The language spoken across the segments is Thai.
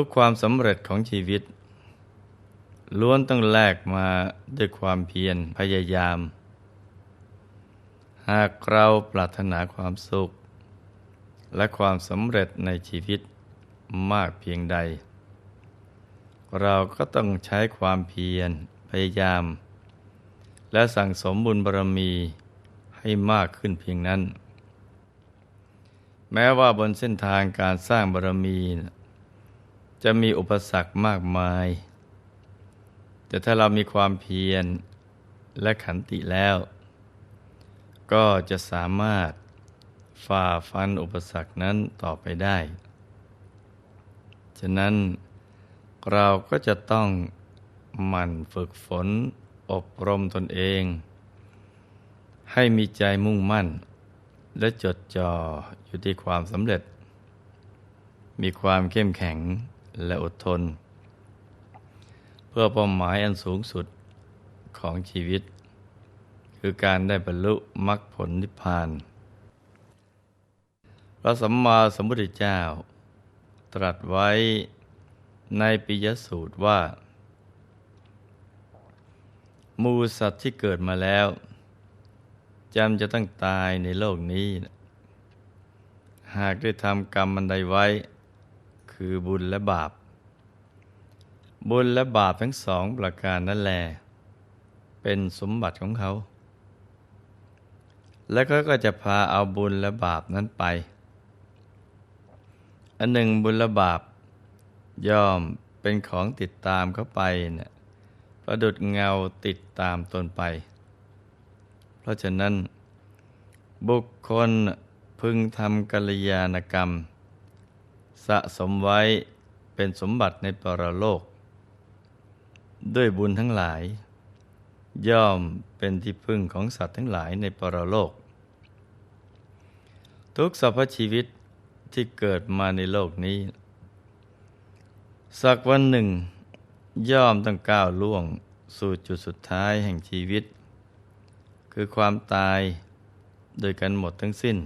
ทุกความสำเร็จของชีวิต ล้วนต้องแลกมาด้วยความเพียรพยายาม หากเราปรารถนาความสุข และความสำเร็จในชีวิตมากเพียงใด เราก็ต้องใช้ความเพียรพยายาม และสั่งสมบุญบารมีให้มากขึ้นเพียงนั้น แม้ว่าบนเส้นทางการสร้างบารมี จะมีอุปสรรคมากมาย แต่ถ้าเรามีความเพียรและขันติแล้ว ก็จะสามารถฝ่าฟันอุปสรรคนั้นต่อไปได้ ฉะนั้นเราก็จะต้องหมั่นฝึกฝนอบรมตนเอง ให้มีใจมุ่งมั่น และจดจ่ออยู่ที่ความสำเร็จ มีความเข้มแข็ง และอดทน เพื่อเป้าหมายอันสูงสุดของชีวิต คือการได้บรรลุมรรคผลนิพพาน พระสัมมาสัมพุทธเจ้า ตรัสไว้ในปิยสูตรว่า มูสัตว์ที่เกิดมาแล้วจำจะต้องตายในโลกนี้ หากได้ทำกรรมมันใดไว้ คือบุญและบาป บุญและบาปทั้งสองประการนั่นแหละเป็นสมบัติของเขา แล้วก็ก็จะพาเอาบุญและบาปนั้นไป อันหนึ่งบุญและบาปย่อมเป็นของติดตามเขาไปเนะี่ยประดุดเงาติดตามตนไป เพราะฉะนั้น บุคคลพึงทำกัลยาณกรรม สะสมไว้เป็นสมบัติในปรโลก ด้วยบุญทั้งหลาย ย่อมเป็นที่พึ่งของสัตว์ทั้งหลายในปรโลก ทุกสรรพชีวิตที่เกิดมาในโลกนี้ สักวันหนึ่ง ย่อมต้องก้าวล่วงสู่จุดสุดท้ายแห่งชีวิต คือความตายโดยกันหมดทั้งสิ้น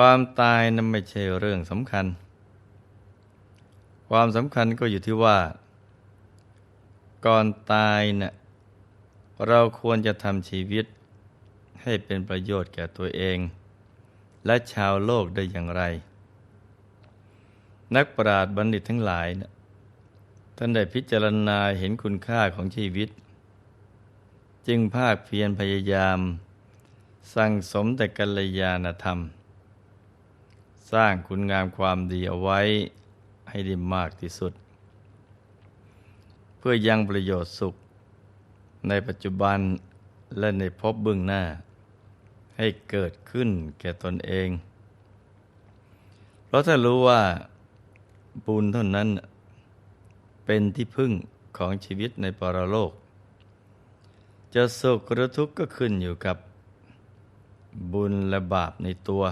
ความตายนั้นไม่ใช่เรื่องสำคัญ ความสำคัญก็อยู่ที่ว่า ก่อนตายเนะ่ะเราควรจะทำชีวิต ให้เป็นประโยชน์แก่ตัวเอง และชาวโลกได้อย่างไร นักปราชญ์บัณฑิตทั้งหลายนะท่านได้พิจารณาเห็นคุณค่าของชีวิต จึงภาคเพียรพยายาม สั่งสมแต่กัลยาณธรรม สร้างคุณงามความดีเอาไว้ให้ได้มากที่สุด เพื่อยังประโยชน์สุข ในปัจจุบันและในพเบื้องหน้า ให้เกิดขึ้นแก่ตนเอง เพราะถ้ารู้ว่าบุญเท่านั้นเป็นที่พึ่งของชีวิตในปรโลก จะสุขหรือทุกข์ก็ขึ้นอยู่กับบุญและบาปในตัว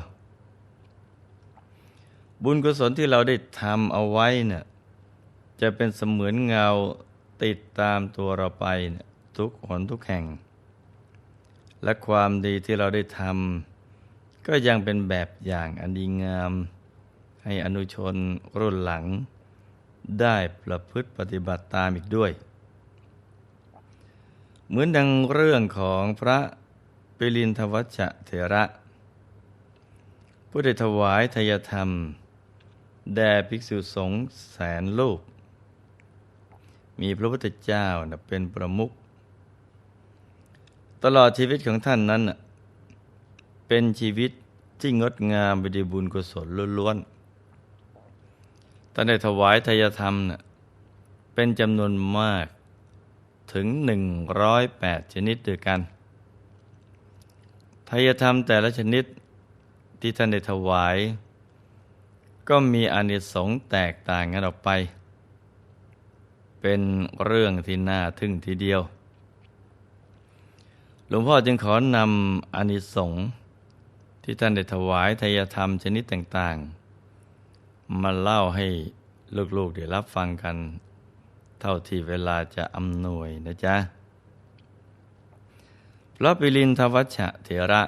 บุญกุศลที่เราได้ทำเอาไว้เนี่ยจะเป็นเสมือนเงาติดตามตัวเราไปเนี่ยทุกหนทุกแห่ง และความดีที่เราได้ทำก็ยังเป็นแบบอย่างอันดีงาม ให้อนุชนรุ่นหลัง ได้ประพฤติปฏิบัติตามอีกด้วย เหมือนดังเรื่องของพระปิลินทวัชเถระผู้ได้ถวายทยธรรม แด่ภิกษุสงฆ์แสนลูกมีพระพุทธเจ้าเป็นประมุขตลอดชีวิตของท่านนั้น เป็นชีวิตที่งดงามไปด้วยบุญกุศลล้วนๆท่านได้ถวายทายธรรมเนะเป็นจำนวนมากถึงหนึ่งร้อยแปดชนิดด้วยกันทายธรรมแต่ละชนิดที่ท่านได้ถวาย ก็มีอานิสงส์แตกต่างกันออกไป เป็นเรื่องที่น่าทึ่งทีเดียว หลวงพ่อจึงขอนำอานิสงส์ที่ท่านได้ถวายทายธรรมชนิดต่างๆ มาเล่าให้ลูกๆเดี๋ยวรับฟังกัน เท่าที่เวลาจะอำนวยนะจ๊ะพระปิลินทวัชชะเถระ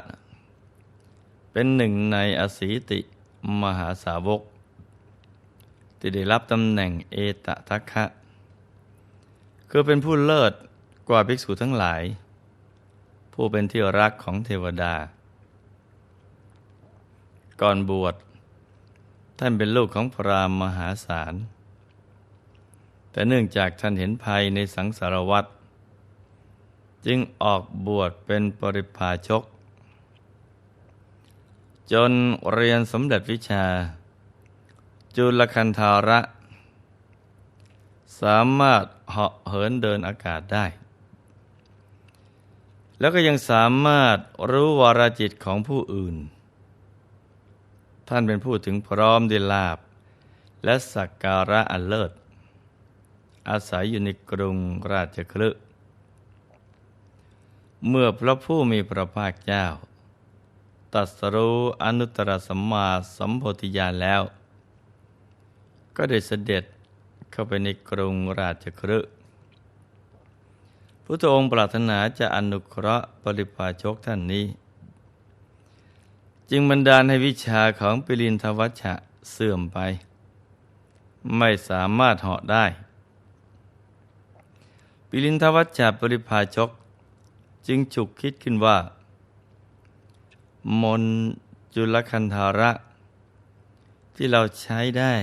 เป็นหนึ่งในอสีติ มหาสาวกที่ได้รับตำแหน่งเอตทัคคะคือเป็นผู้เลิศกว่าภิกษุทั้งหลาย ผู้เป็นที่รักของเทวดา ก่อนบวชท่านเป็นลูกของพรามมหาศาล แต่เนื่องจากท่านเห็นภัยในสังสารวัฏจึงออกบวชเป็นปริพาชก จนเรียนสมเด็จวิชา จุลคันธาระ สามารถเหาะเหินเดินอากาศได้ แล้วก็ยังสามารถรู้วรจิตของผู้อื่น ท่านเป็นผู้ถึงพร้อมด้วยลาบ และสักการะอันเลิศ อาศัยอยู่ในกรุงราชคลึเมื่อพระผู้มีพระภาคเจ้า ตัสรู้อนุตตรสัมมาสัมโพธิญาณแล้ว ก็ได้เสด็จเข้าไปในกรุงราชคฤห์พระองค์ปรารถนาจะอนุเคราะห์ปริพาชกท่านนี้ จึงบันดาลให้วิชาของปิลินทวัชชะเสื่อมไป ไม่สามารถเหาะได้ ปิลินทวัชชะปริพาชก จึงฉุกคิดขึ้นว่า มนจุลคันธาระ ที่เราใช้ได้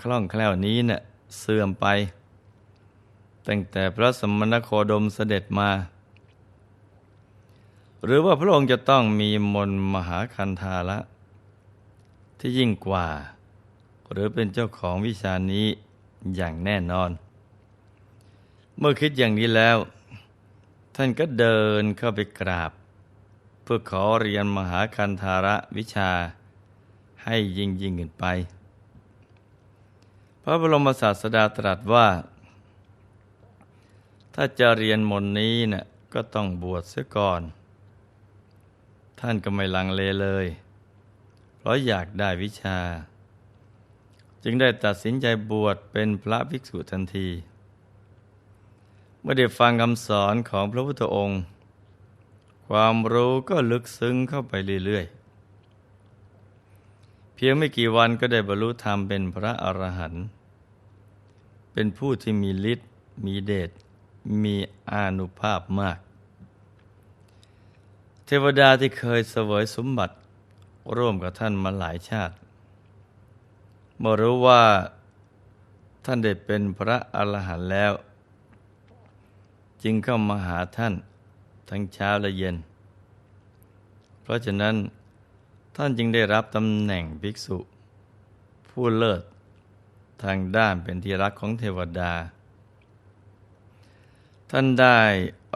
คล่องแคล่วนี้เนะ่ยเสื่อมไป ตั้งแต่พระสมณโคดมเสด็จมา หรือว่าพระองค์จะต้องมีมนมหาคันธาระ ที่ยิ่งกว่า หรือเป็นเจ้าของวิชานี้อย่างแน่นอน เมื่อคิดอย่างนี้แล้ว ท่านก็เดินเข้าไปกราบ เพื่อขอเรียนมหาคันธาระวิชาให้ยิ่งยิ่งขึ้นไป พระบรมศาสดาตรัสว่า ถ้าจะเรียนมนนี้นะ่ะก็ต้องบวชเสียก่อน ท่านก็ไม่ลังเลเลย เพราะอยากได้วิชา จึงได้ตัดสินใจบวชเป็นพระภิกษุทันที เมื่อได้ฟังคำสอนของพระพุทธองค์ ความรู้ก็ลึกซึ้งเข้าไปเรื่อยๆ เพียงไม่กี่วันก็ได้บรรลุธรรมเป็นพระอรหันต์เป็นผู้ที่มีฤทธิ์มีเดชมีอานุภาพมาก เทวดาที่เคยเสวยสมบัติร่วมกับท่านมาหลายชาติ เมื่อรู้ว่าท่านได้เป็นพระอรหันต์แล้ว จึงเข้ามาหาท่าน ทั้งเช้าและเย็น เพราะฉะนั้นท่านจึงได้รับตำแหน่งภิกษุ ผู้เลิศทางด้านเป็นที่รักของเทวดา ท่านได้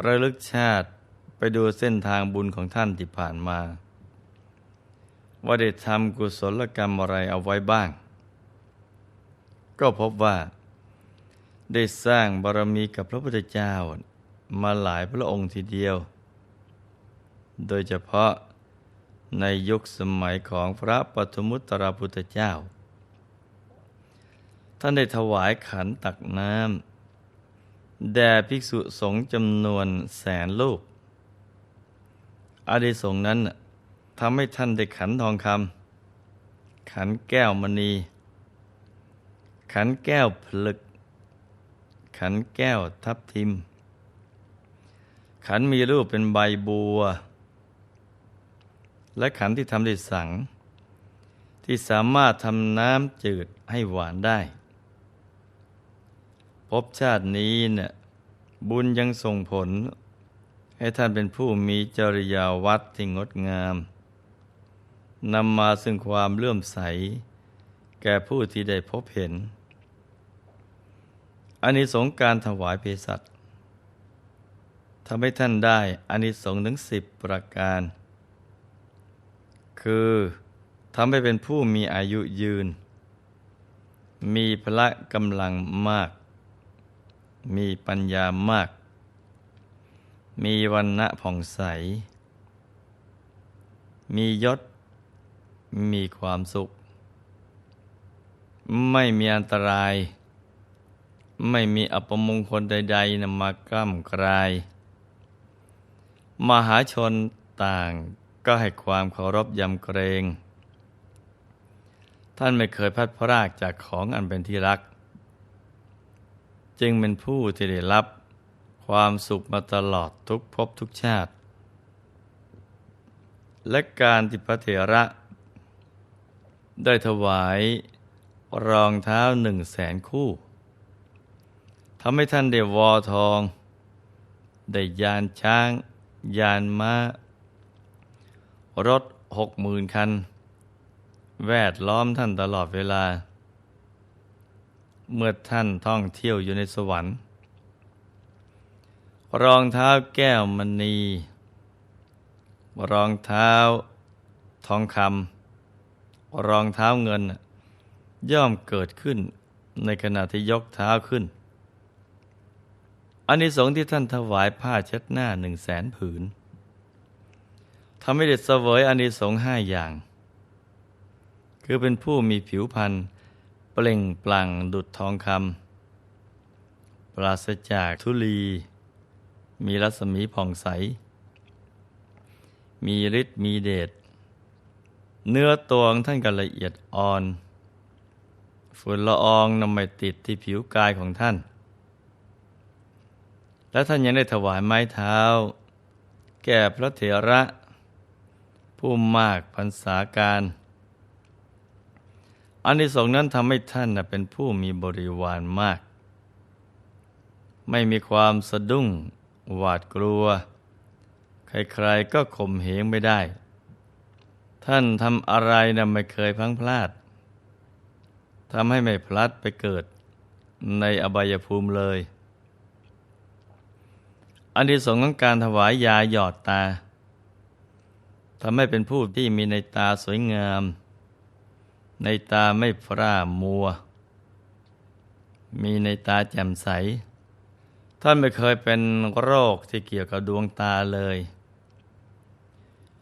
ระลึกชาติไปดูเส้นทางบุญของท่านที่ผ่านมา ว่าได้ทำกุศลกรรมอะไรเอาไว้บ้าง ก็พบว่า ได้สร้างบารมีกับพระพุทธเจ้า มาหลายพระองค์ทีเดียว โดยเฉพาะในยุคสมัยของพระปฐมุตตรพุทธเจ้า ท่านได้ถวายขันตักน้ำแด่ภิกษุสงฆ์จำนวนแสนลูกอาดิสงนั้นทำให้ท่านได้ขันทองคำขันแก้วมณี ขันแก้วผลึก ขันแก้วทับทิม ขันมีรูปเป็นใบบัว และขันที่ทำด้วยสัง ที่สามารถทำน้ำจืดให้หวานได้ พบชาตินี้เนี่ยบุญยังส่งผล ให้ท่านเป็นผู้มีจริยาวัดที่งดงามนำมาซึ่งความเลื่อมใส แก่ผู้ที่ได้พบเห็นอันนี้สงการถวายเภสัช ทำให้ท่านได้อานิสงส์ถึงสิบประการ คือทำให้เป็นผู้มีอายุยืน มีพละกำลังมาก มีปัญญามาก มีวันณะผ่องใส มียศ มีความสุข ไม่มีอันตราย ไม่มีอัปมงคลใดๆนำมากล้ำกลาย มหาชนต่างก็ให้ความเคารพยำเกรง ท่านไม่เคยพัดพรากจากของอันเป็นที่รัก จึงเป็นผู้ที่ได้รับความสุขมาตลอดทุกภพทุกชาติ และการที่พระเถระ ได้ถวายรองเท้าหนึ่งแสนคู่ทำให้ท่านได้วอทอง ได้ยานช้าง ยานม้า รถหกหมื่นคัน แวดล้อมท่านตลอดเวลา เมื่อท่านท่องเที่ยวอยู่ในสวรรค์ รองเท้าแก้วมณี รองเท้าทองคำรองเท้าเงิน ย่อมเกิดขึ้นในขณะที่ยกเท้าขึ้น อานิสงส์ที่ท่านถวายผ้าเช็ดหน้าหนึ่งแสนผืนทำให้เด็ดเสวยอานิสงส์ห้าอย่าง คือเป็นผู้มีผิวพรรณเปล่งปลั่งดุดทองคำปราศจากทุลี มีรัศมีผ่องใส มีฤทธิ์มีเดชเนื้อตัวของท่านก็ละเอียดอ่อนฝุ่นละอองนำไปติดที่ผิวกายของท่าน และท่านยังได้ถวายไม้เท้า แก่พระเถระ ผู้มากพรรษาการอันที่สองนั้นทำให้ท่านเป็นผู้มีบริวารมาก ไม่มีความสะดุ้ง หวาดกลัว ใครๆก็ข่มเหงไม่ได้ ท่านทำอะไรนะไม่เคยพังพลาดทำให้ไม่พลัดไปเกิดในอบายภูมิเลย อันที่สงของการถวายยาหยอดตาทำให้เป็นผู้ที่มีในตาสวยงาม ในตาไม่พร่ามัว มีในตาแจ่มใส ท่านไม่เคยเป็นโรคที่เกี่ยวกับดวงตาเลย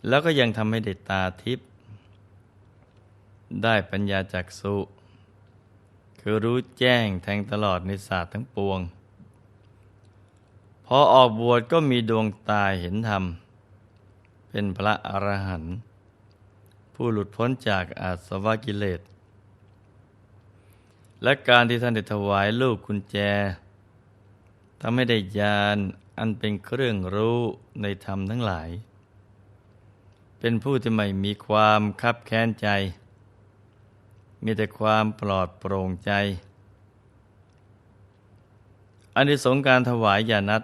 แล้วก็ยังทำให้เด็ดตาทิพย์ได้ปัญญาจักสุคือรู้แจ้งแทงตลอดในศาสตร์ทั้งปวง พอออกบวชก็มีดวงตาเห็นธรรม เป็นพระอรหันต์ผู้หลุดพ้นจากอาสวะกิเลส และการที่ท่านได้ถวายลูกกุญแจทำให้ได้ญาณอันเป็นเครื่องรู้ในธรรมทั้งหลาย เป็นผู้ที่ไม่มีความคับแค้นใจ มีแต่ความปลอดโปร่งใจอันที่สงการถวายยานัด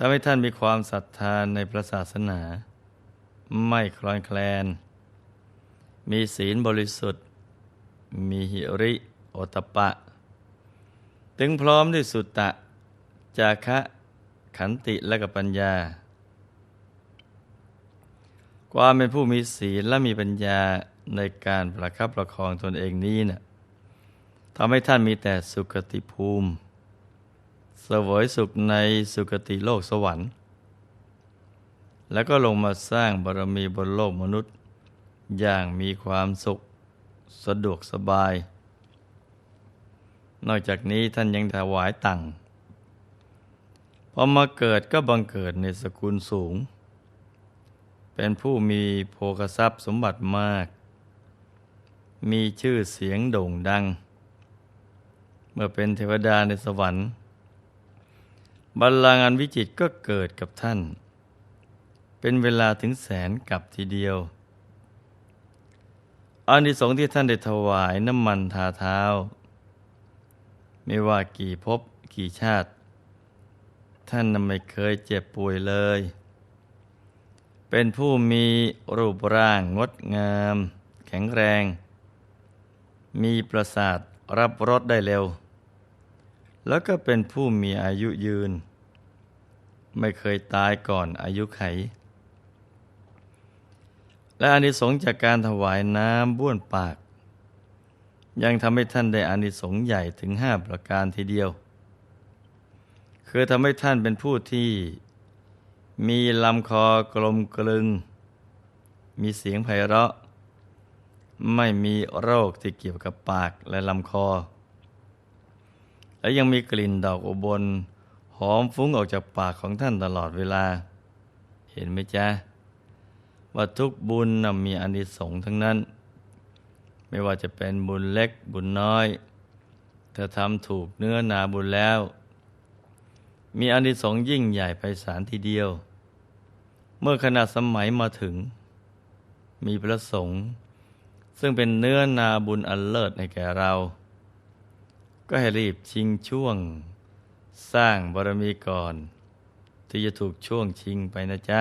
ทำให้ท่านมีความศรัทธาในพระศาสนา ไม่คลอนแคลน มีศีลบริสุทธิ์ มีหิริโอตปะ ถึงพร้อมด้วยสุตตะ จาคะ ขันติและกับปัญญา ความเป็นผู้มีศีลและมีปัญญาในการประคับประคองตนเองนี้นะ่ะทำให้ท่านมีแต่สุขติภูมิ สวยสุขในสุคติโลกสวรรค์ แล้วก็ลงมาสร้างบารมีบนโลกมนุษย์ อย่างมีความสุขสะดวกสบาย นอกจากนี้ท่านยังถวายตังพอมาเกิดก็บังเกิดในสกุลสูง เป็นผู้มีโภคทรัพย์สมบัติมาก มีชื่อเสียงโด่งดัง เมื่อเป็นเทวดาในสวรรค์ บัลลังก์อันวิจิตก็เกิดกับท่าน เป็นเวลาถึงแสนกับทีเดียวอานิสงส์ที่ท่านได้ถวายน้ำมันทาเท้า ไม่ว่ากี่ภพกี่ชาติ ท่านไม่เคยเจ็บป่วยเลย เป็นผู้มีรูปร่างงดงาม แข็งแรง มีประสาทรับรสได้เร็ว แล้วก็เป็นผู้มีอายุยืน ไม่เคยตายก่อนอายุไข และอานิสงส์จากการถวายน้ำบ้วนปาก ยังทำให้ท่านได้อานิสงส์ใหญ่ถึงห้าประการทีเดียว คือทำให้ท่านเป็นผู้ที่มีลำคอกลมกลึง มีเสียงไพเราะ ไม่มีโรคที่เกี่ยวกับปากและลำคอ และยังมีกลิ่นดอกอบนหอมฟุ้งออกจากปากของท่านตลอดเวลา เห็นไหมจ๊ะ ว่าทุกบุญมีอนิสงส์ทั้งนั้น ไม่ว่าจะเป็นบุญเล็กบุญน้อยเธอทำถูกเนื้อนาบุญแล้ว มีอนิสงส์ยิ่งใหญ่ไปสารทีเดียว เมื่อขณะสมัยมาถึง มีพระสงฆ์ซึ่งเป็นเนื้อนาบุญอันเลิศให้แก่เรา ก็ให้รีบชิงช่วง สร้างบารมีก่อน ที่จะถูกช่วงชิงไปนะจ๊ะ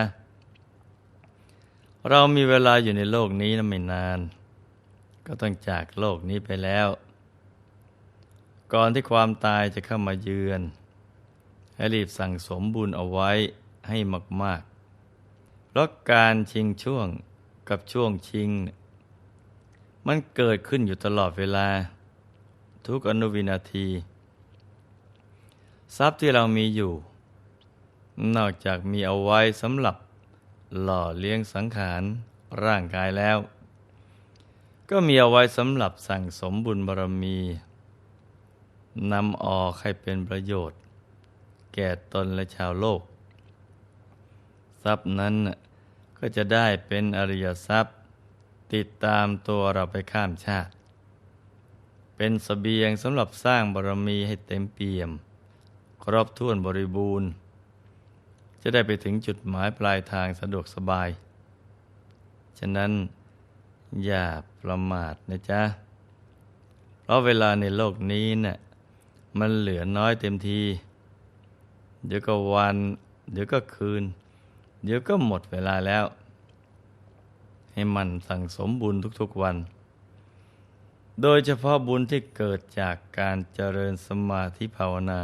เรามีเวลาอยู่ในโลกนี้นะไม่นาน ก็ต้องจากโลกนี้ไปแล้ว ก่อนที่ความตายจะเข้ามาเยือน ให้รีบสั่งสมบุญเอาไว้ให้มาก ๆ เพราะการชิงช่วงกับช่วงชิง มันเกิดขึ้นอยู่ตลอดเวลา ทุกอนุวินาที ทรัพย์ที่เรามีอยู่ นอกจากมีเอาไว้สำหรับหล่อเลี้ยงสังขารร่างกายแล้ว ก็มีเอาไว้สำหรับสั่งสมบุญบารมีนำออกให้เป็นประโยชน์ แก่ตนและชาวโลก ทรัพย์นั้นก็จะได้เป็นอริยทรัพย์ ติดตามตัวเราไปข้ามชาติ เป็นสเสบียงสำหรับสร้างบารมีให้เต็มเปี่ยม ครอบถ้วนบริบูรณ์ จะได้ไปถึงจุดหมายปลายทางสะดวกสบาย ฉะนั้นอย่าประมาทนะจ๊ะ เพราะเวลาในโลกนี้เนะ่ะมันเหลือน้อยเต็มที เดี๋ยวก็วัน เดี๋ยวก็คืน เดี๋ยวก็หมดเวลาแล้ว ให้มันสั่งสมบุญทุกๆวัน โดยเฉพาะบุญที่เกิดจากการเจริญสมาธิภาวนา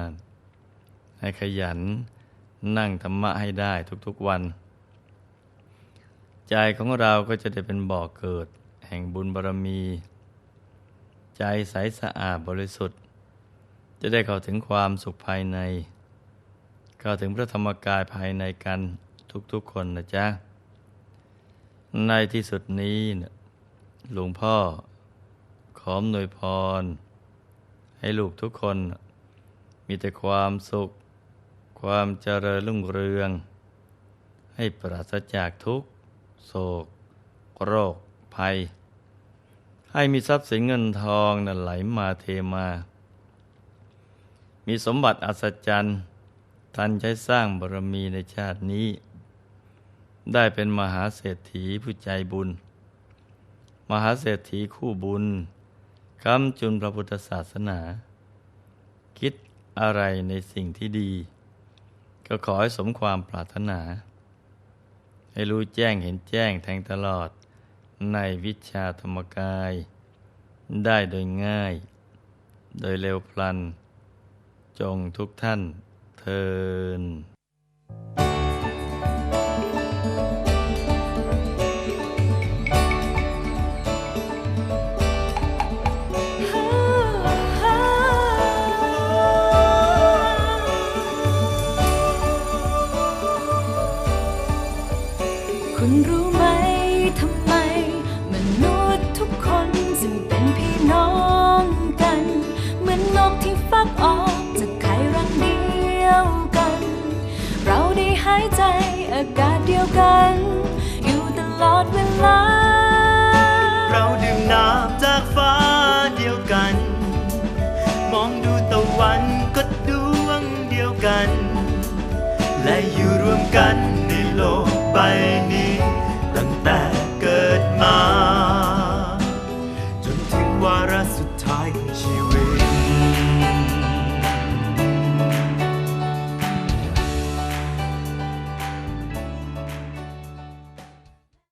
ให้ขยันนั่งธรรมะให้ได้ทุกๆวัน ใจของเราก็จะได้เป็นบ่อเกิด แห่งบุญบารมี ใจใสสะอาดบริสุทธิ์ จะได้เข้าถึงความสุขภายใน เข้าถึงพระธรรมกายภายในกันทุกๆคนนะจ๊ะ ในที่สุดนี้หลวงพ่อ ขออำนวยพร ให้ลูกทุกคน มีแต่ความสุข ความเจริญรุ่งเรือง ให้ปราศจากทุกโศก โรค ภัย ให้มีทรัพย์สินเงินทองนั้นไหลมาเทมา มีสมบัติอัศจรรย์ทันใช้สร้างบารมีในชาตินี้ ได้เป็นมหาเศรษฐีผู้ใจบุญ มหาเศรษฐีคู่บุญ คำจุนพระพุทธศาสนา คิดอะไรในสิ่งที่ดี ก็ขอให้สมความปรารถนา ให้รู้แจ้งเห็นแจ้งแทงตลอดในวิชาธรรมกาย ได้โดยง่าย โดยเร็วพลัน จงทุกท่านเทิน อากาศเดียวกัน อยู่ตลอดเวลา เราดื่มน้ำจากฟ้าเดียวกัน มองดูตะวันก็ดวงเดียวกัน และอยู่รวมกัน